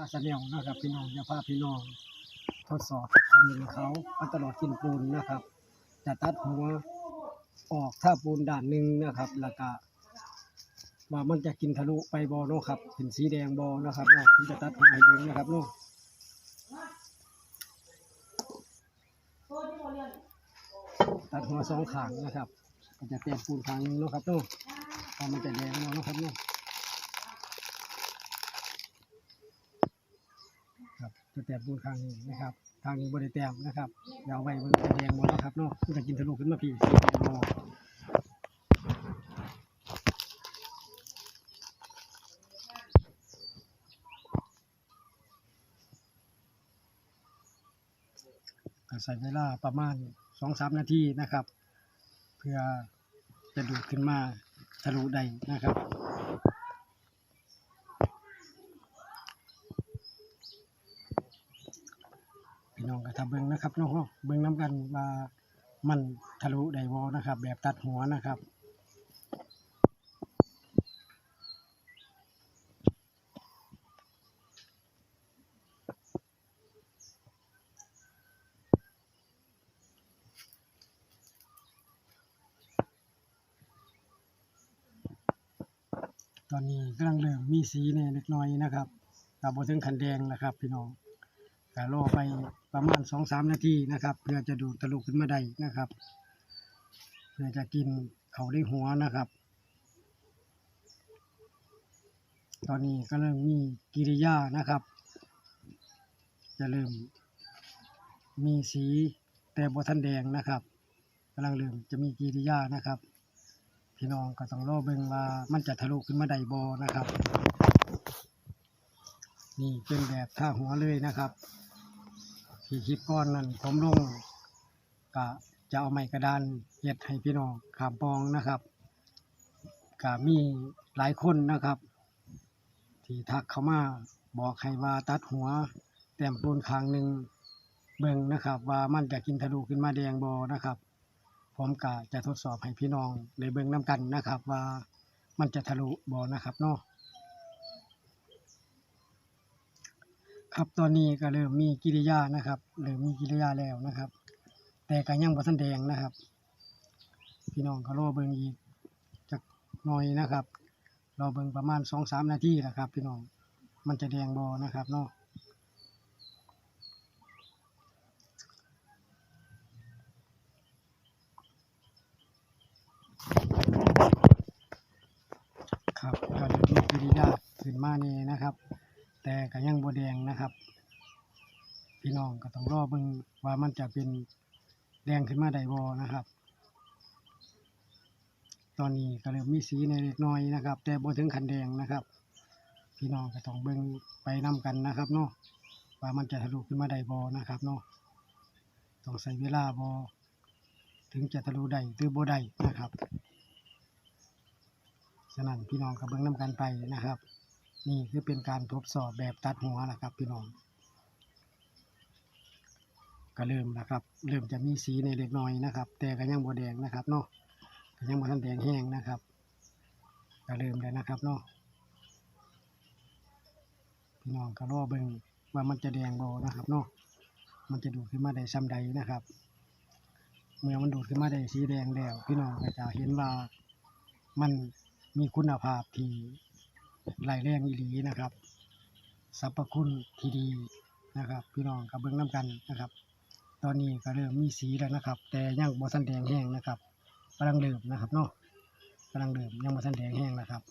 าสะแนวนะครับพี่น้องจะพาพี่น้อง ทดสอบทำอย่างเขาเอาตลอดกินปูนนะครับ จะตัดหัวออกถ้าปูนด้านหนึ่งนะครับแล้วก็ว่ามันจะกินทะลุไปบอเนาะครับเป็นสีแดงบอนะครับเนาะจะตัดหัวให้ดูนะครับเนาะตัดหัวสองขางนะครับ ก็จะแตกปูนขางหนึงเนาะครับเนาะพอมันจะแดงเนาะครับเนาะครับจะ แตกปูนขางนึงนะครับ ทางนี้บริแต้มนะครับเดี๋ยวเอาไว้มันแดงหมดแล้วครับเนาะมันจะกินทะลุขึ้นมาพี่สีแดงบอใส่เวลาประมาณสองสามนาทีนะครับ เพื่อจะดูดขึ้นมาทะลุได้นะครับ น้องก็ทำเบิ้งนะครับน้องเบิ้งน้ำกันว่ามันทะลุได้วอลนะครับ แบบตัดหัวนะครับตอนนี้กำลังเริ่มมีสีเนี่ยเล็กน้อยนะครับกับบถึงขันแดงนะครับ พี่น้อง ก็รอไปประมาณสองสามนาทีนะครับ เพื่อจะดูดทะลุขึ้นมาได้นะครับ เพื่อจะกินเขาได้หัวนะครับ ตอนนี้ก็เริ่มมีกิริยานะครับ จะเริ่มมีสีแต่บทันแดงนะครับกำลังเริ่มจะมีกิริยานะครับ พี่น้องก็ต้องรอเบิ่งว่ามันจะทะลุขึ้นมาได้บ่นะครับ นี่เป็นแบบท่าหัวเลยนะครับ ที่คลิปก้อนนั้นผมลงก็จะเอาไม้กระดานเฮ็ดให้พี่น้องขามปองนะครับก็มีหลายคนนะครับ ที่ทักเข้ามาบอกให้ว่าตัดหัวแต้มปูนคางหนึ่งเบิ่งนะครับ ว่ามันจะกินทะลุขึ้นมาแดงบ่นะครับ ผมก็จะทดสอบให้พี่น้องได้เบิ่งน้กันนะครับ ว่ามันจะทะลุบ่นะครับเนาะ ครับตอนนี้ก็เริ่มมีกิริยานะครับเริ่มมีกิริยาแล้วนะครับ แต่ก็ยังบ่ทันแดงนะครับ พี่น้องก็รอเบิ่งอีกจักหน่อยนะครับรอเบิ่งประมาณสองสามนาทีนะครับ พี่น้องมันจะแดงบ่นะครับเนาะครับก็เริ่มมีกิริยาขึ้นมานี่นะครับ แต่ก็ยังบ่แดงนะครับ พี่น้องก็ต้องรอเบิ่งว่ามันจะเป็นแดงขึ้นมาได้บ่นะครับ ตอนนี้ก็เริ่มมีสีในเล็กน้อยนะครับ แต่บ่ถึงขันแดงนะครับ พี่น้องก็ต้องเบิ่งไปนํกันนะครับเนาะว่ามันจะทะลุขึ้นมาได้บ่นะครับเนาะต้องใช้เวลาบ่ถึงจะทะลุได้หรือบ่ได้นะครับฉะนั้นพี่น้องกับเบิ้งน้กันไปนะครับ นี่คือเป็นการทดสอบแบบตัดหัวนะครับพี่น้อง ก็เริ่มนะครับ เริ่มจะมีสีในเล็กน้อยนะครับ แต่ก็ยังบ่แดงนะครับเนาะก็ยังบ่ทันแดงแห้งนะครับก็เริ่มแล้วนะครับเนาะพี่น้องก็รอเบิ่งว่ามันจะแดงโบ่นะครับเนาะมันจะดูดขึ้นมาได้ซ้ำใดนะครับ เมื่อมันดูดขึ้นมาได้สีแดงแล้ว พี่น้องก็จะเห็นว่ามันมีคุณภาพที่ ลายแรงอีหลีนะครับสรรพคุณที่ดีนะครับ พี่น้องกับเบิ้องน้ำกันนะครับ ตอนนี้ก็เริ่มมีสีแล้วนะครับ แต่ยังบ่ทันแดงแห้งนะครับกำลังเริ่มนะครับเนาะกำลังเริ่มยังบ่ทันแดงแห้งนะครับ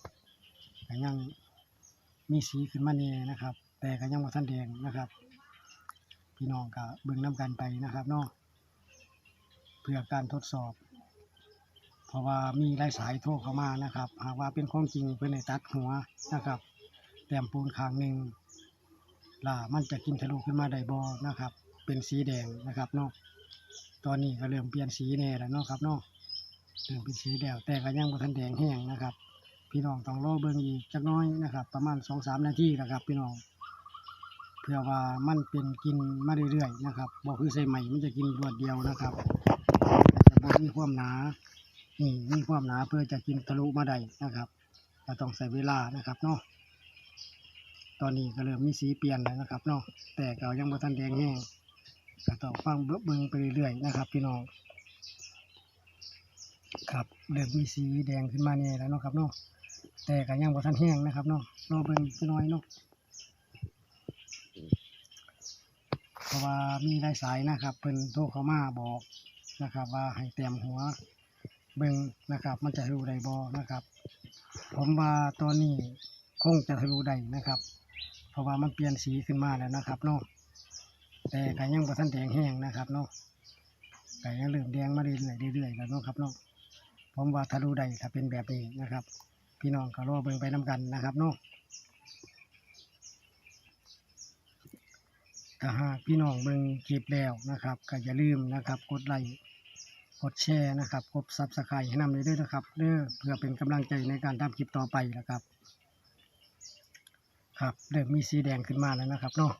ก็ยังมีสีขึ้นมาแน่นะครับ แต่ก็ยังบ่ทันแดงนะครับ พี่น้องก็เบิ่งน้ำกันไปนะครับเนาะเพื่อการทดสอบ เพราะว่ามีหลายสายโทรเข้ามานะครับหากว่าเป็นของจริงเพื่อนในตัดหัวนะครับแต้มปูนข้างหนึ่งล่ามันจะกินทะลุขึ้นมาได้บอนะครับ เป็นสีแดงนะครับเนาะตอนนี้ก็เริ่มเปลี่ยนสีแน่แล้วเนาะครับเนาะเริ่มเป็นสีแดงแต่ก็ยังบ่ทันแดงแห้งนะครับ พี่น้องต้องรอเบิ่งอีกจักน้อยนะครับ ประมาณสองสามนาทีนะครับ พี่น้องเพื่อว่ามันเป็นกินมาเรื่อยๆนะครับบ่คือใส่ใหม่มันจะกินรวดเดียวนะครับแต่บ่มีความหนา นี่มีความหนาเพื่อจะกินทะลุมาได้นะครับเราต้องใส่เวลานะครับเนาะตอนนี้ก็เริ่มมีสีเปลี่ยนแล้วนะครับเนาะแต่ก็ยังบ่ทันแดงแห้งก็ต้องฟังเบิ่งไปเรื่อยๆนะครับพี่น้องครับเริ่มมีสีแดงขึ้นมาแน่แล้วเนาะครับเนาะแต่ก็ยังบ่ทันแห้งนะครับเนาะรอเบิ่งจักหน่อยเนาะเพราะว่ามีหลายสายนะครับเพิ่นโทรเข้ามาบอกนะครับ ว่าให้เตรียมหัว เบิ่งนะครับ มันจะรู้ได้บ่นะครับ ผมว่าตอนนี้คงจะทะลุได้นะครับ เพราะว่ามันเปลี่ยนสีขึ้นมาแล้วนะครับเนาะแต่ก็ยังบ่ทันแดงแห้งนะครับเนาะก็ยังเริ่มแดงมาเรื่อยๆเรื่อยๆแล้วเนาะครับเนาะผมว่าทะลุได้ถ้าเป็นแบบนี้นะครับ พี่น้องก็รอเบิ่งไปนํกันนะครับเนาะถ้าหากพี่น้องเบิ่งคลิปแล้วนะครับ ก็อย่าลืมนะครับ กดไลค์ กดแชร์นะครับกดซับสไครต์ให้นำเลยด้วยนะครับเด้อเพื่อเป็นกำลังใจในการทำคลิปต่อไปนะครับ ครับเริ่มมีสีแดงขึ้นมาแล้วนะครับเนาะ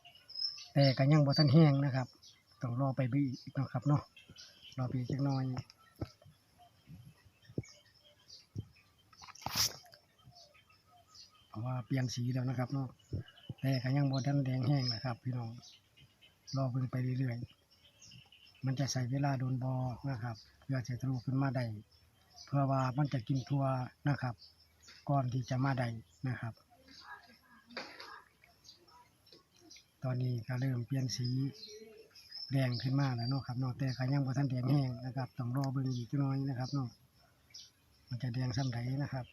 แต่ก็ยังบ่ทันแห้งนะครับต้องรอไปบีอีกนะครับเนาะรอไปจักหน่อยเพราะว่าเปลี่ยนสีแล้วนะครับเนาะแต่ก็ยังบ่ทันแดงแห้งนะครับ พี่น้องรอเบิ่งไปเรื่อยๆ มันจะใช้เวลาโดนบอนะครับ เพื่อจะทะลุขึ้นมาได้เพื่อว่ามันจะกินทัวนะครับ ก่อนที่จะมาได้นะครับ ตอนนี้ก็เริ่มเปลี่ยนสีแดงขึ้นมาแล้วเนาะครับเนาะแต่ก็ยังบ่ทันแดงแห้งนะครับต้องรอเบิ่งอีกจักหน่อยนะครับเนาะมันจะแดงซ้ำใดนะครับ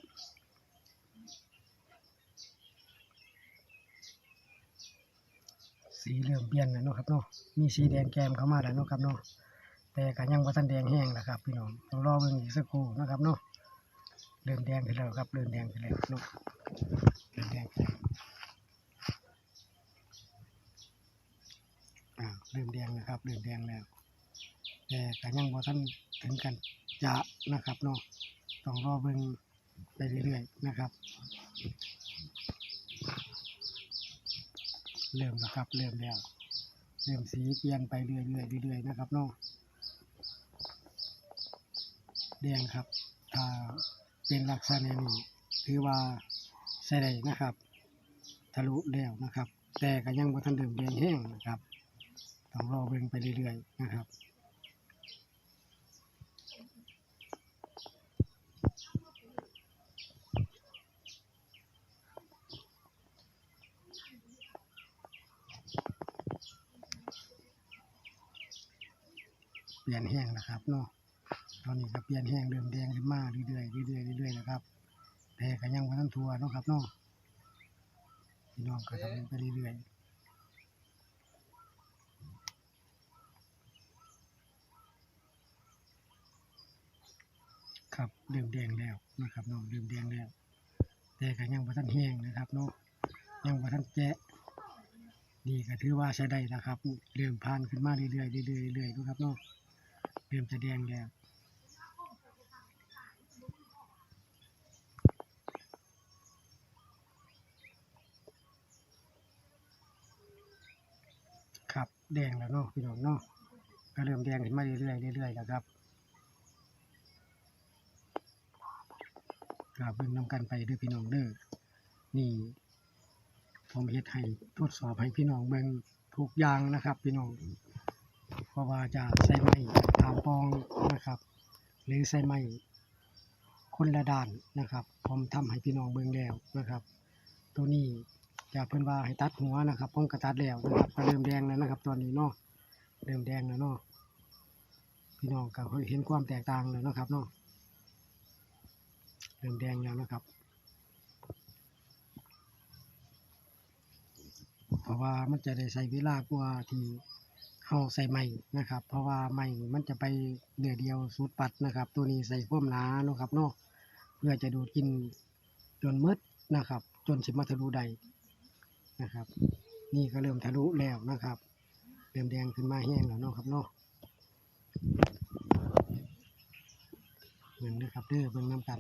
สีเริ่มเปลี่ยนแล้วเนาะครับเนาะมีสีแดงแกมเข้ามาแล้วเนาะครับเนาะแต่ก็ยังบ่ทันแดงแห้งนะครับพี่น้องต้องรอเบิ่งอีกสักครู่นะครับเนาะเริ่มแดงขึ้นแล้วครับเริ่มแดงขึ้นแล้วเนาะเริ่มแดงขึ้นแล้วเริ่มแดงนะครับเริ่มแดงแล้ว แต่ก็ยังบ่ทันถึงกันจะนะครับเนาะต้องรอเบิ่งไปเรื่อยๆนะครับ เริ่มแล้วครับ เริ่มแล้ว เริ่มสีเปลี่ยนไปเรื่อยๆเรื่อยๆนะครับเนาะแดงครับ ถ้าเป็นลักษณะนี้ถือว่าใส่ได้นะครับ ทะลุแล้วนะครับ แต่ก็ยังบ่ทันเดิมแดงแห้งนะครับ ต้องรอเบิ่งไปเรื่อยๆนะครับ ลี่ยนแห้งนะครับเนาะตอนนี้ก็เปลี่ยนแห้งเริ่มแดงขึ้นมาเรื่อยๆเรื่อยๆเรื่อยๆนะครับแต่ก็ยังบ่ทันทั่วเนาะครับเนาะพี่น้องก็ทำไปเรื่อยๆครับเริ่มแดงแล้วนะครับเนาะเริ่มแดงแล้วแต่ก็ยังบ่ทันแห้งนะครับเนาะยังบ่ทันแจะนี่ก็ถือว่าใช้ได้นะครับ เริ่มผ่านขึ้นมาเรื่อยๆเรื่อยๆเรื่อยๆนะครับเนาะ เริ่มจะแดงแล้วครับแดงแล้วเนาะพี่น้องเนาะก็เริ่มแดงขึ้นมาเรื่อยๆเรื่อยๆแล้วครับก็เบิ่งนำกันไปเด้อพี่น้องเด้อนี่ผมเฮ็ดให้ทดสอบให้พี่น้องเบิ่งทุกอย่างนะครับ พี่น้อง เพราะว่าจะใส่ไม้ตามปองนะครับ หรือใส่ไม้คนละด้านนะครับ ผมทำให้พี่น้องเบิ่งแล้วนะครับ ตัวนี้จะเพิ่นว่าให้ตัดหัวนะครับผมก็ตัดแล้วนะครับก็เริ่มแดงแล้วนะครับ ตอนนี้เนาะเริ่มแดงแล้วเนาะพี่น้องก็เห็นความแตกต่างแล้วนะครับเนาะเริ่มแดงแล้วนะครับ เพราะว่ามันจะได้ใช้เวลากว่าที่ เข้าใส่ไม้นะครับ เพราะว่าไม้มันจะไปเนื้อเดียวสูดปัดนะครับ ตัวนี้ใส่ความหนาเนาะครับเนาะเพื่อจะดูดกินจนมืดนะครับ จนสิมาทะลุใดนะครับ นี่ก็เริ่มทะลุแล้วนะครับเริ่มแดงขึ้นมาแห้งแล้วเนาะครับเนาะเบิ่งเด้อครับเด้อเบิ่งน้ำกัน